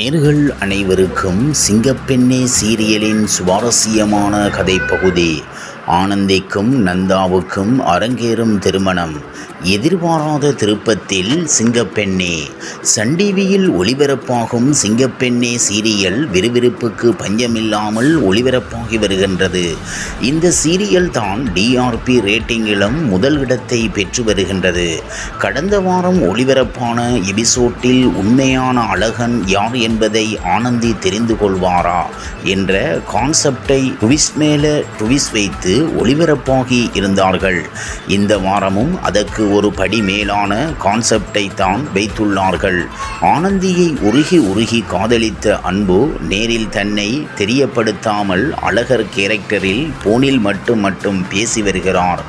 நேர்கள் அனைவருக்கும் சிங்கப்பெண்ணே சீரியலின் சுவாரஸ்யமான கதைப்பகுதி. ஆனந்திக்கும் நந்தாவுக்கும் அரங்கேறும் திருமணம். எதிர்பாராத திருப்பத்தில் சிங்கப்பெண்ணே. சன் டிவியில் ஒளிபரப்பாகும் சிங்கப்பெண்ணே சீரியல் விறுவிறுப்புக்கு பஞ்சமில்லாமல் ஒளிபரப்பாகி வருகின்றது. இந்த சீரியல் தான் டிஆர்பி ரேட்டிங்கிலும் முதல் இடத்தை பெற்று வருகின்றது. கடந்த வாரம் ஒளிபரப்பான எபிசோட்டில் உண்மையான அழகன் யார் என்பதை ஆனந்தி தெரிந்து கொள்வாரா என்ற கான்செப்டை ட்விஸ்ட் மேல ட்விஸ்ட் வைத்து ஒளிபரப்பாகி இருந்தார்கள். இந்த வாரமும் அதற்கு ஒரு படி மேலான கான்செப்டை தான் வைத்துள்ளார்கள். ஆனந்தியை உருகி உருகி காதலித்த அன்பு நேரில் தன்னை தெரியப்படுத்தாமல் அழகர் கேரக்டரில் போனில் மட்டும் மட்டும் பேசி வருகிறார்.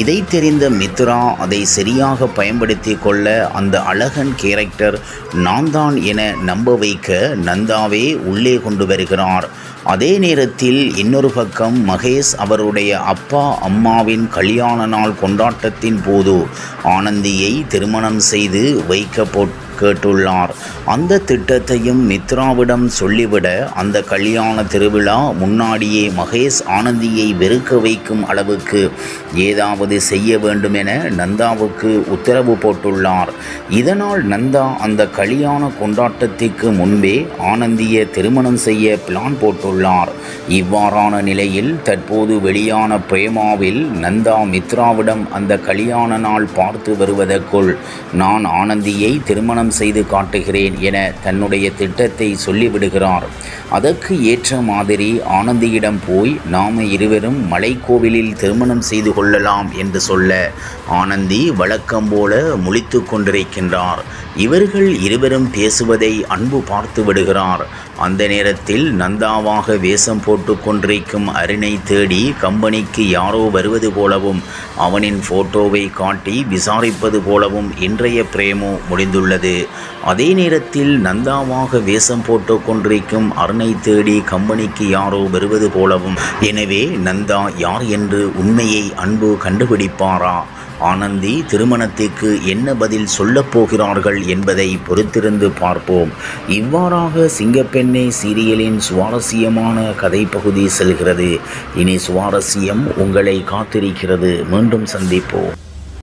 இதை தெரிந்த மித்ரா அதை சரியாக பயன்படுத்தி கொள்ள அந்த அழகன் கேரக்டர் நான் தான் என நம்ப வைக்க நந்தாவே உள்ளே கொண்டு வருகிறார். அதே நேரத்தில் இன்னொரு பக்கம் மகேஷ் அவருடைய அப்பா அம்மாவின் கல்யாண நாள் கொண்டாட்டத்தின் போது ஆனந்தியை திருமணம் செய்து வைக்க போட் கேட்டுள்ளார். அந்த திட்டத்தையும் மித்ராவிடம் சொல்லிவிட அந்த கல்யாண திருவிழா முன்னாடியே மகேஷ் ஆனந்தியை வெறுக்க வைக்கும் அளவுக்கு ஏதாவது செய்ய வேண்டும் என நந்தாவுக்கு உத்தரவு போட்டுள்ளார். இதனால் நந்தா அந்த கல்யாண கொண்டாட்டத்திற்கு முன்பே ஆனந்தியை திருமணம் செய்ய பிளான் போட்டுள்ளார். இவ்வாறான நிலையில் தற்போது வெளியான பிரேமாவில் நந்தா மித்ராவிடம் அந்த கல்யாண நாள் பார்த்து வருவதற்குள் நான் ஆனந்தியை திருமணம் செய்து காட்டுகிறேன் என தன்னுடைய திட்டத்தை சொல்லிவிடுகிறார். அதற்கு ஏற்ற மாதிரி ஆனந்தியிடம் போய் நாம இருவரும் மலைக்கோவிலில் திருமணம் செய்து கொள்ளலாம் என்று சொல்ல ஆனந்தி வழக்கம் போல முழித்து கொண்டிருக்கின்றார். இவர்கள் இருவரும் பேசுவதை அன்பு பார்த்து விடுகிறார். அந்த நேரத்தில் நந்தாவாக வேஷம் போட்டு கொண்டிருக்கும் அருணை தேடி கம்பெனிக்கு யாரோ வருவது போலவும் அவனின் போட்டோவை காட்டி விசாரிப்பது போலவும் இன்றைய பிரேமோ முடிந்துள்ளது. அதே நேரத்தில் நந்தாவாக வேஷம் போட்டு கொண்டிருக்கும் அருணை தேடி கம்பெனிக்கு யாரோ வருவது போலவும் எனவே நந்தா யார் என்று உண்மையை அன்பு கண்டுபிடிப்பாரா? ஆனந்தி திருமணத்திற்கு என்ன பதில் சொல்லப் போகிறார்கள் என்பதை பொறுத்திருந்து பார்ப்போம். இவ்வாறாக சிங்கப்பெண்ணை சீரியலின் சுவாரஸ்யமான கதைப்பகுதி செல்கிறது. இனி சுவாரஸ்யம் உங்களை காத்திருக்கிறது. மீண்டும் சந்திப்போம்.